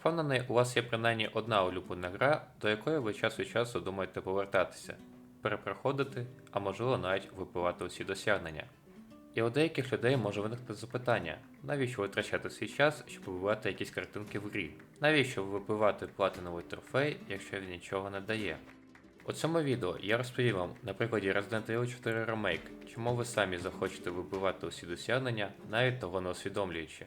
Впевнений, у вас є принаймні одна улюблена гра, до якої ви час від часу думаєте повертатися, перепроходити, а можливо навіть випивати усі досягнення. І у деяких людей може виникнути запитання, навіщо витрачати свій час, щоб вибивати якісь картинки в грі? Навіщо вибивати платиновий трофей, якщо він нічого не дає? У цьому відео я розповім вам на прикладі Resident Evil 4 Remake, чому ви самі захочете вибивати усі досягнення, навіть того не усвідомлюючи.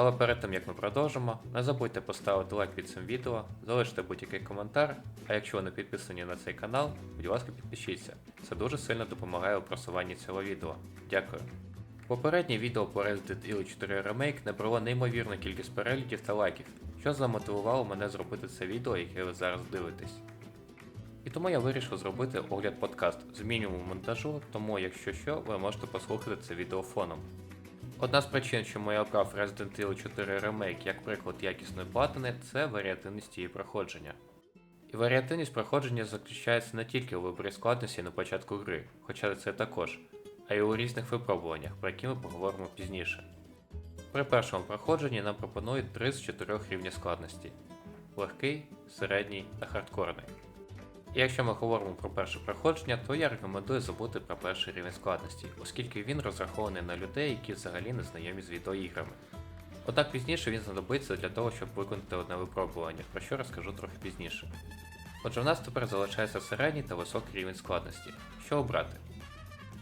Але перед тим як ми продовжимо, не забудьте поставити лайк під цим відео, залиште будь-який коментар, а якщо ви не підписані на цей канал, будь ласка підпишіться. Це дуже сильно допомагає у просуванні цього відео. Дякую. Попереднє відео по Resident Evil 4 Remake набрало неймовірну кількість переглядів та лайків, що замотивувало мене зробити це відео, яке ви зараз дивитесь. І тому я вирішив зробити огляд подкаст з мінімумом монтажу, тому якщо що, ви можете послухати це відео фоном. Одна з причин, чому я обрав Resident Evil 4 Remake як приклад якісної платини, це варіативність її проходження. І варіативність проходження заключається не тільки у виборі складності на початку гри, хоча це також, а й у різних випробуваннях, про які ми поговоримо пізніше. При першому проходженні нам пропонують 3 з 4 рівня складності: легкий, середній та хардкорний. І якщо ми говоримо про перше проходження, то я рекомендую забути про перший рівень складності, оскільки він розрахований на людей, які взагалі не знайомі з відеоіграми. Однак пізніше він знадобиться для того, щоб виконати одне випробування, про що розкажу трохи пізніше. Отже, в нас тепер залишається середній та високий рівень складності. Що обрати?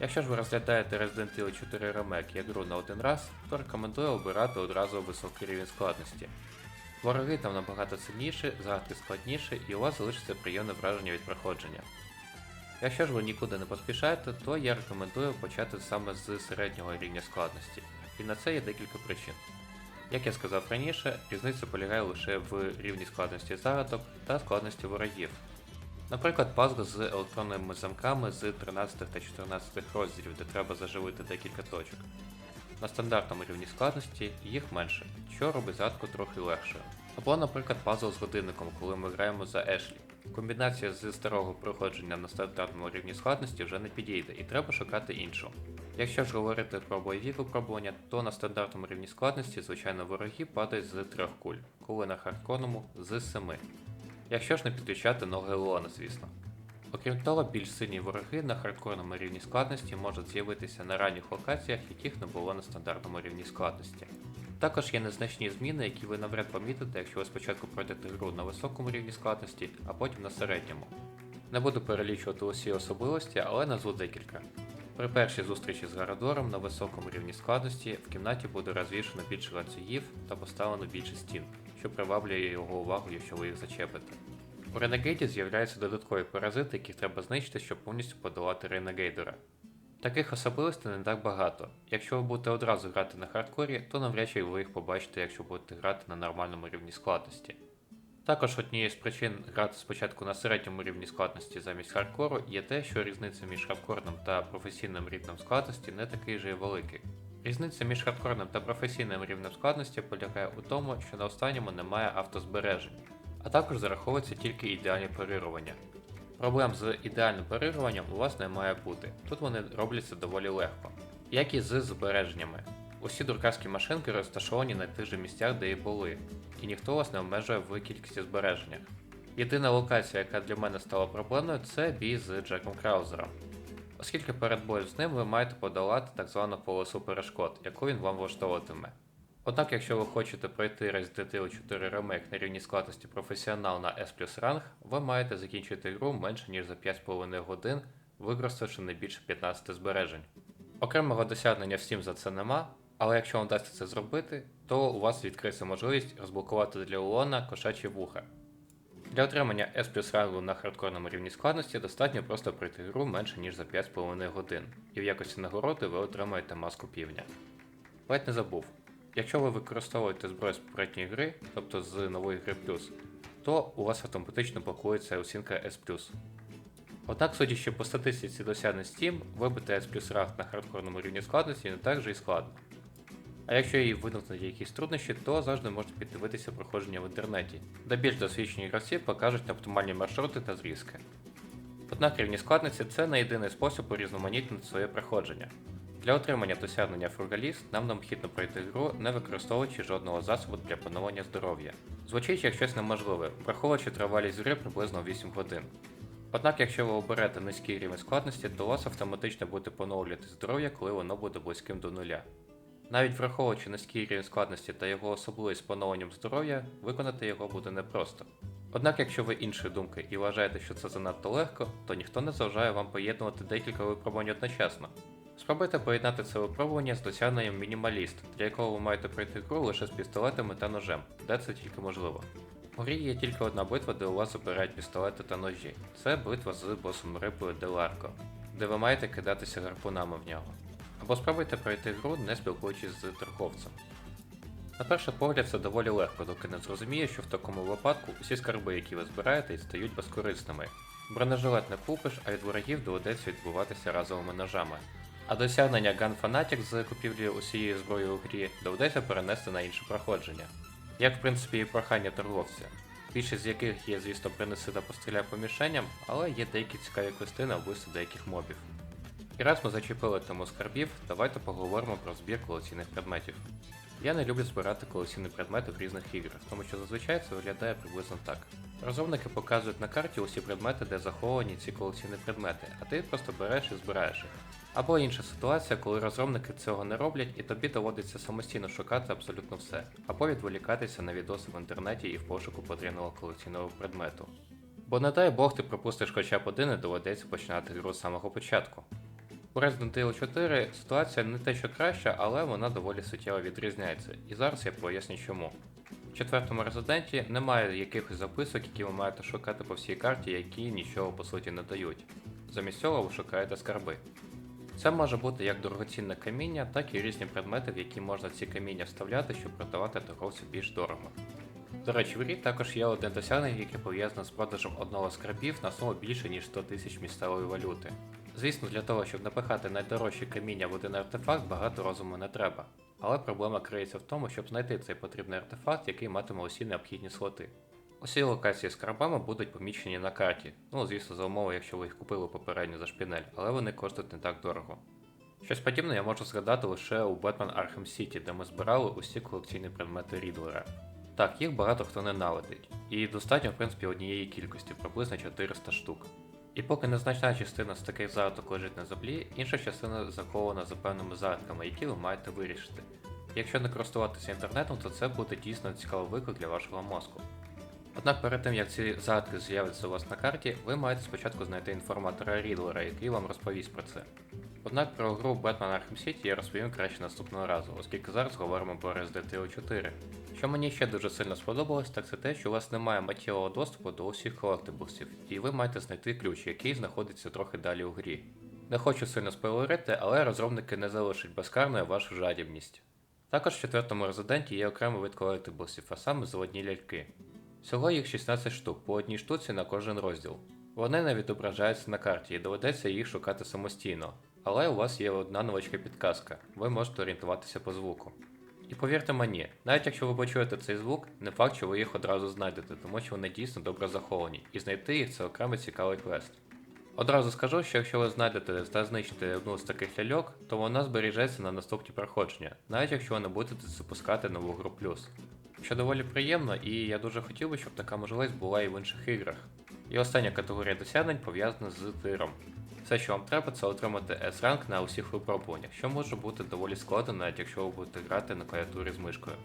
Якщо ж ви розглядаєте Resident Evil 4 Remake як гру на один раз, то рекомендую обирати одразу високий рівень складності. Вороги там набагато сильніші, загадки складніші і у вас залишиться приємне враження від проходження. Якщо ж ви нікуди не поспішаєте, то я рекомендую почати саме з середнього рівня складності, і на це є декілька причин. Як я сказав раніше, різниця полягає лише в рівні складності загадок та складності ворогів. Наприклад, пазл з електронними замками з 13 та 14 розділів, де треба заживити декілька точок. На стандартному рівні складності їх менше, що робить загадку трохи легшою. Або, наприклад, пазл з годинником, коли ми граємо за Ешлі. Комбінація з старого проходження на стандартному рівні складності вже не підійде і треба шукати іншу. Якщо ж говорити про бойові випробування, то на стандартному рівні складності, звичайно, вороги падають з 3 куль, коли на хардкорному з 7. Якщо ж не підключати ноги Леона, звісно. Окрім того, більш сильні вороги на хардкорному рівні складності можуть з'явитися на ранніх локаціях, яких не було на стандартному рівні складності. Також є незначні зміни, які ви навряд помітите, якщо ви спочатку пройдете гру на високому рівні складності, а потім на середньому. Не буду перелічувати усі особливості, але назву декілька. При першій зустрічі з Гарадором на високому рівні складності в кімнаті буде розвішено більше ланцюгів та поставлено більше стін, що приваблює його увагу, якщо ви їх зачепите. У Ренегейді з'являються додаткові паразити, яких треба знищити, щоб повністю подолати Ренегейдера. Таких особливостей не так багато. Якщо ви будете одразу грати на хардкорі, то навряд чи ви їх побачите, якщо будете грати на нормальному рівні складності. Також однією з причин грати спочатку на середньому рівні складності замість хардкору є те, що різниця між хардкорним та професійним рівнем складності не такий же і великий. Різниця між хардкорним та професійним рівнем складності полягає у тому, що на останньому немає автозбережень, а також зараховується тільки ідеальні парирування. Проблем з ідеальним парируванням у вас не має бути, тут вони робляться доволі легко. Як і з збереженнями. Усі друкарські машинки розташовані на тих же місцях, де і були, і ніхто вас не обмежує в кількості збереженнях. Єдина локація, яка для мене стала проблемною, це бій з Джеком Краузером. Оскільки перед боєм з ним ви маєте подолати так звану полосу перешкод, яку він вам влаштовуватиме. Однак, якщо ви хочете пройти Resident Evil 4 Remake на рівні складності професіонал на S плюс ранг, ви маєте закінчити гру менше ніж за 5,5 годин, використавши не більше 15 збережень. Окремого досягнення всім за це нема, але якщо вам вдасться це зробити, то у вас відкриється можливість розблокувати для Улона кошачі вуха. Для отримання S плюс рангу на хардкорному рівні складності достатньо просто пройти гру менше ніж за 5,5 годин, і в якості нагороди ви отримаєте маску півня. Ледь не забув. Якщо ви використовуєте зброю з попередньої гри, тобто з нової гри плюс, то у вас автоматично блокується оцінка S+. Однак, судячи по статистиці досягнень Steam, вибити S плюс ранг на хардкорному рівні складності не так же і складно. А якщо і виникнуть якісь труднощі, то завжди можете піддивитися проходження в інтернеті, де більш досвідчені гравці покажуть оптимальні маршрути та зрізки. Однак рівні складності це не єдиний спосіб урізноманітнити своє проходження. Для отримання досягнення фругаліст нам необхідно пройти гру, не використовуючи жодного засобу для поновлення здоров'я. Звучить як щось неможливе, враховуючи тривалість гри приблизно 8 годин. Однак, якщо ви оберете низький рівень складності, то у вас автоматично буде поновлювати здоров'я, коли воно буде близьким до нуля. Навіть враховуючи низький рівень складності та його особливість поновленням здоров'я, виконати його буде непросто. Однак, якщо ви іншої думки і вважаєте, що це занадто легко, то ніхто не заважає вам поєднувати декілька випробувань одночасно. Спробуйте поєднати це випробування з досягненням мінімаліст, для якого ви маєте пройти гру лише з пістолетами та ножем, де це тільки можливо. У грі є тільки одна битва, де у вас забирають пістолети та ножі. Це битва з босом рибою Деларко, де ви маєте кидатися гарпунами в нього. Або спробуйте пройти гру, не спілкуючись з торговцем. На перший погляд це доволі легко, доки не зрозуміє, що в такому випадку усі скарби, які ви збираєте, стають безкорисними. Бронежилет не купиш, а від ворогів доведеться відбуватися разовими ножами. А досягнення Gun Fanatic з купівлі усієї зброї у грі доведеться перенести на інше проходження. Як в принципі і прохання торговця. Більшість з яких є, звісно, принеси та постріляй по але є деякі цікаві квести на вбивство деяких мобів. І раз ми зачепили тему скарбів, давайте поговоримо про збір колекційних предметів. Я не люблю збирати колекційні предмети в різних іграх, тому що зазвичай це виглядає приблизно так. Розробники показують на карті усі предмети, де заховані ці колекційні предмети, а ти просто береш і збираєш їх. Або інша ситуація, коли розробники цього не роблять, і тобі доводиться самостійно шукати абсолютно все, або відволікатися на відоси в інтернеті і в пошуку потрібного колекційного предмету. Бо не дай Бог ти пропустиш хоча б один і доведеться починати гру з самого початку. У Resident Evil 4 ситуація не те, що краща, але вона доволі суттєво відрізняється, і зараз я поясню чому. В четвертому резиденті немає якихось записок, які ви маєте шукати по всій карті, які нічого по суті не дають. Замість цього ви шукаєте скарби. Це може бути як дорогоцінне каміння, так і різні предмети, в які можна ці каміння вставляти, щоб продавати торговцю більш дорого. До речі, в грі також є одне досягнення, яке пов'язане з продажем одного з скарбів на суму більше ніж 100 тисяч місцевої валюти. Звісно, для того, щоб напихати найдорожчі каміння в один артефакт, багато розуму не треба. Але проблема криється в тому, щоб знайти цей потрібний артефакт, який матиме усі необхідні слоти. Усі локації з скарбами будуть помічені на карті. Ну, звісно, за умови, якщо ви їх купили попередньо за шпінель, але вони коштують не так дорого. Щось подібне я можу згадати лише у Batman Arkham City, де ми збирали усі колекційні предмети Рідлера. Так, їх багато хто ненавидить, і достатньо, в принципі, однієї кількості, приблизно 400 штук. І поки незначна частина з таких загадок лежить на землі, інша частина захована за певними загадками, які ви маєте вирішити. Якщо не користуватися інтернетом, то це буде дійсно цікавий виклик для вашого мозку. Однак перед тим як ці загадки з'являться у вас на карті, ви маєте спочатку знайти інформатора Рідлера, який вам розповість про це. Однак про гру Batman Arkham City я розповім краще наступного разу, оскільки зараз говоримо про Resident Evil 4. Що мені ще дуже сильно сподобалось, так це те, що у вас немає миттєвого доступу до усіх колектиблсів, і ви маєте знайти ключ, який знаходиться трохи далі у грі. Не хочу сильно спойлерити, але розробники не залишать безкарною вашу жадібність. Також в четвертому резиденті є окремий вид колектиблсів, а саме заводні ляльки. Всього їх 16 штук, по одній штуці на кожен розділ. Вони не відображаються на карті і доведеться їх шукати самостійно. Але у вас є одна новачка підказка, ви можете орієнтуватися по звуку. І повірте мені, навіть якщо ви почуєте цей звук, не факт, що ви їх одразу знайдете, тому що вони дійсно добре заховані, і знайти їх це окремий цікавий квест. Одразу скажу, що якщо ви знайдете та знищите одну з таких ляльок, то вона збережеться на наступні проходження, навіть якщо ви не будете запускати нову гру плюс. Що доволі приємно, і я дуже хотів би, щоб така можливість була і в інших іграх. І остання категорія досягнень пов'язана з тиром. Все, що вам треба, це отримати S-ранг на усіх випробуваннях, що може бути доволі складно, навіть якщо ви будете грати на клавіатурі з мишкою.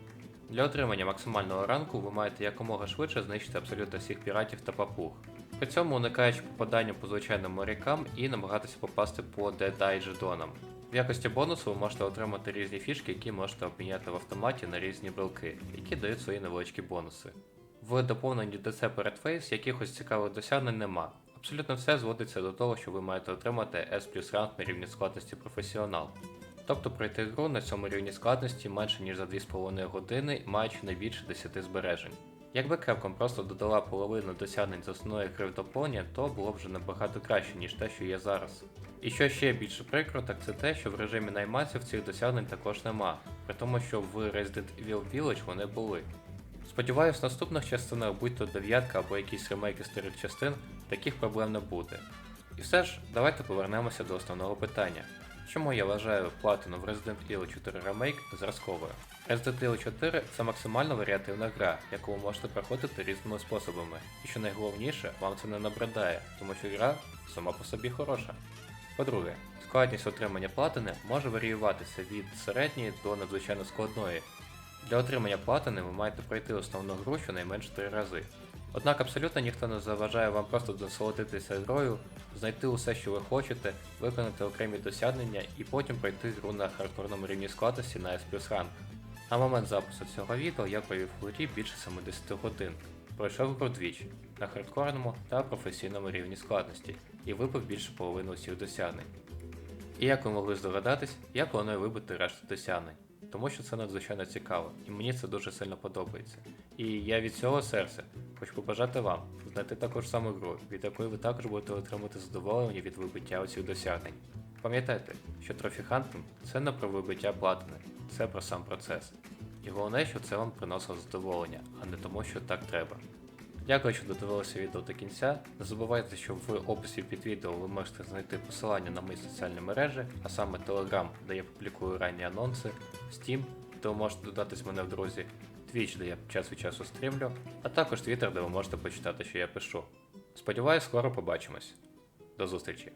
Для отримання максимального ранку ви маєте якомога швидше знищити абсолютно всіх піратів та папуг. При цьому уникаючи попадання по звичайним морякам і намагатися попасти по Dead жетонам. В якості бонусу ви можете отримати різні фішки, які можете обміняти в автоматі на різні брелки, які дають свої невеличкі бонуси. В доповненні DC перед Face якихось цікавих досягнень нема. Абсолютно все зводиться до того, що ви маєте отримати S плюс ранг на рівні складності професіонал. Тобто пройти гру на цьому рівні складності менше ніж за 2,5 години, маючи не більше 10 збережень. Якби Capcom просто додала половину досягнень з основної гри в доповнення, то було б вже набагато краще, ніж те, що є зараз. І що ще більше прикро, так це те, що в режимі найманців цих досягнень також нема, при тому, що в Resident Evil Village вони були. Сподіваюсь, в наступних частинах, будь то дев'ятка або якісь ремейки старих частин, таких проблем не буде. І все ж, давайте повернемося до основного питання. Чому я вважаю платину в Resident Evil 4 Remake зразковою? Resident Evil 4 це максимально варіативна гра, яку ви можете проходити різними способами. І що найголовніше, вам це не набридає, тому що гра сама по собі хороша. По-друге, складність отримання платини може варіюватися від середньої до надзвичайно складної. Для отримання платини ви маєте пройти основну гру щонайменше 3 рази. Однак абсолютно ніхто не заважає вам просто насолодитися грою, знайти усе, що ви хочете, виконати окремі досягнення і потім пройти гру на хардкорному рівні складності на S ранг. На момент запису цього відео я провів у грі більше 70 годин. Пройшов гру двічі на хардкорному та професійному рівні складності і вибив більше половини усіх досягнень. І як ви могли здогадатись, я планую вибити решту досягнень, тому що це надзвичайно цікаво, і мені це дуже сильно подобається. І я від цього серця хочу побажати вам знайти таку ж саму гру, від якої ви також будете отримати задоволення від вибиття усіх досягнень. Пам'ятайте, що трофіхантинг це не про вибиття платини, це про сам процес. І головне, що це вам приносило задоволення, а не тому, що так треба. Дякую, що додивилися відео до кінця. Не забувайте, що в описі під відео ви можете знайти посилання на мої соціальні мережі, а саме Telegram, де я публікую ранні анонси, Steam, де ви можете додатись мене в друзі, Twitch, де я час від часу стрімлю, а також Twitter, де ви можете почитати, що я пишу. Сподіваюсь, скоро побачимось. До зустрічі!